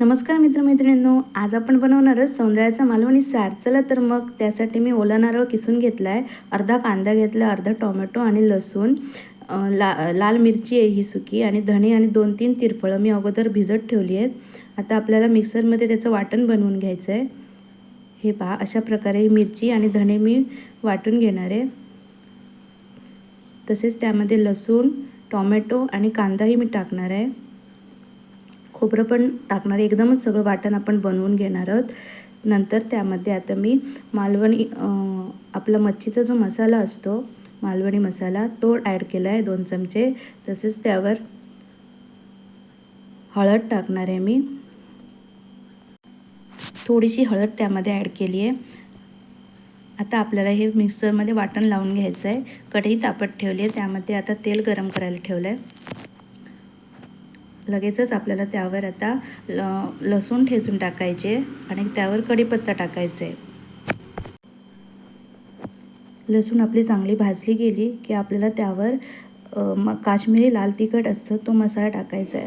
नमस्कार मित्रमैत्रिणींनो आज आपण बनवणारच सौंदर्याचा मालवणी सार. चला तर मग त्यासाठी मी ओला नारळ किसून घेतला आहे अर्धा कांदा घेतला अर्धा टोमॅटो आणि लसूण ला लाल मिरची आहे ही सुकी आणि धणे आणि दोन तीन तिरफळं मी अगोदर भिजत ठेवली आहेत. आता आपल्याला मिक्सरमध्ये त्याचं वाटण बनवून घ्यायचं आहे हे पहा अशा प्रकारे ही मिरची आणि धणे मी वाटून घेणार आहे. तसेच त्यामध्ये लसूण टोमॅटो आणि कांदाही मी टाकणार आहे. खोबरं पण टाकणार. आहे एकदमच सगळं वाटण आपण बनवून घेणार आहोत. नंतर त्यामध्ये आता मी मालवणी आपला मच्छीचा जो मसाला असतो मालवणी मसाला तो ॲड केला आहे दोन चमचे. तसेच त्यावर हळद टाकणार आहे मी. थोडीशी हळद त्यामध्ये ॲड केली आहे. आता आपल्याला हे मिक्सरमध्ये वाटण लावून घ्यायचं आहे. कढई तापत ठेवली आहे. त्यामध्ये आता तेल गरम करायला ठेवलं आहे. लगेचच आपल्याला त्यावर आता ल लसूण ठेचून टाकायचे आणि त्यावर कढीपत्ता टाकायचा. आहे लसूण आपली चांगली भाजली गेली की आपल्याला त्यावर म काश्मीरी लाल तिखट असतं तो मसाला टाकायचा आहे.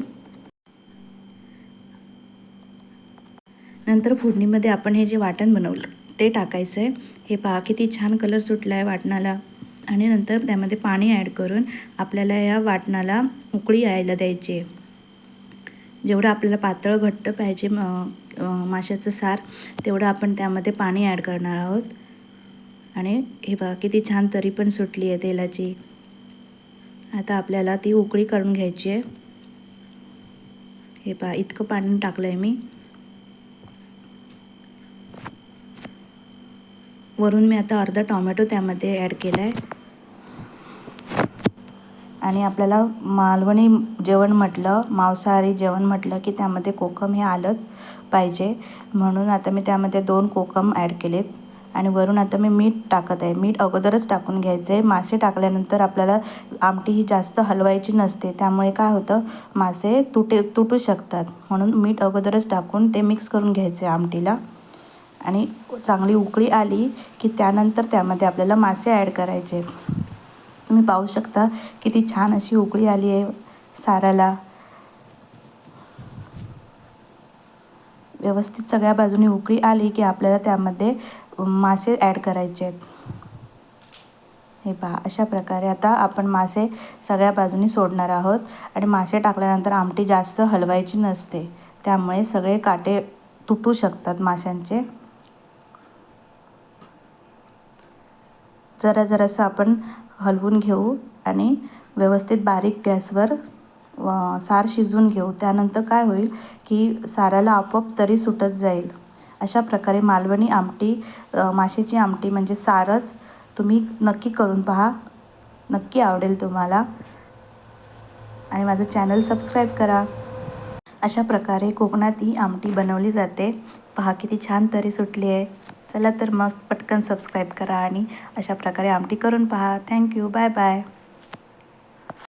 नंतर फोडणीमध्ये आपण हे जे वाटण बनवलं ते टाकायचं आहे. हे पहा किती छान कलर सुटला आहे वाटणाला. आणि नंतर त्यामध्ये पाणी ॲड करून आपल्याला या वाटणाला उकळी यायला द्यायची आहे. जेवढं आपल्याला पातळ घट्ट पाहिजे माशाचं सार तेवढं आपण त्यामध्ये पाणी ॲड करणार आहोत. आणि हे बघा किती छान तरी पण सुटली आहे तेलाची. आता आपल्याला ती उकळी करून घ्यायची आहे. हे पहा इतकं पाणी टाकलं आहे मी. वरून मी आता अर्धा टॉमॅटो त्यामध्ये ॲड केला आहे आणि आपल्याला मालवणी जेवण म्हटलं मांसाहारी जेवण म्हटलं की त्यामध्ये कोकम हे आलंच पाहिजे. म्हणून आता मी त्यामध्ये दोन कोकम ॲड केलेत. आणि वरून आता मी मीठ टाकत आहे. मीठ अगोदरच टाकून घ्यायचं आहे मासे टाकल्यानंतर आपल्याला आमटी ही जास्त हलवायची नसते. त्यामुळे काय होतं? मासे तुटे तुटू शकतात. म्हणून मीठ अगोदरच टाकून ते मिक्स करून घ्यायचे आमटीला. आणि चांगली उकळी आली की त्यानंतर त्यामध्ये आपल्याला मासे ॲड करायचे आहेत तुम्ही पाहू शकता किती छान अशी उकळी आली आहे साराला. व्यवस्थित सगळ्या बाजूनी उकळी आली की आपल्याला त्यामध्ये मासे ॲड करायचे आहेत. हे पहा अशा प्रकारे आता आपण मासे सगळ्या बाजूनी सोडणार आहोत आणि मासे टाकल्यानंतर आमटी जास्त हलवायची नसते. त्यामुळे सगळे काटे तुटू शकतात माशांचे. जरा जरासं आपण हलवून घेऊ आणि व्यवस्थित बारीक गॅसवर सार शिजवून घेऊ. त्यानंतर काय होईल की साराला आपोआप तरी सुटत जाईल. अशा प्रकारे मालवणी आमटी माशाची आमटी म्हणजे सारच तुम्ही नक्की करून पहा. नक्की आवडेल तुम्हाला. आणि माझं चॅनल सबस्क्राईब करा. अशा प्रकारे कोकणात ही आमटी बनवली जाते. पहा किती छान तरी सुटली आहे. चला तर मग पटकन सबस्क्राईब करा आणि अशा प्रकारे आमटी करून पहा. Thank you bye bye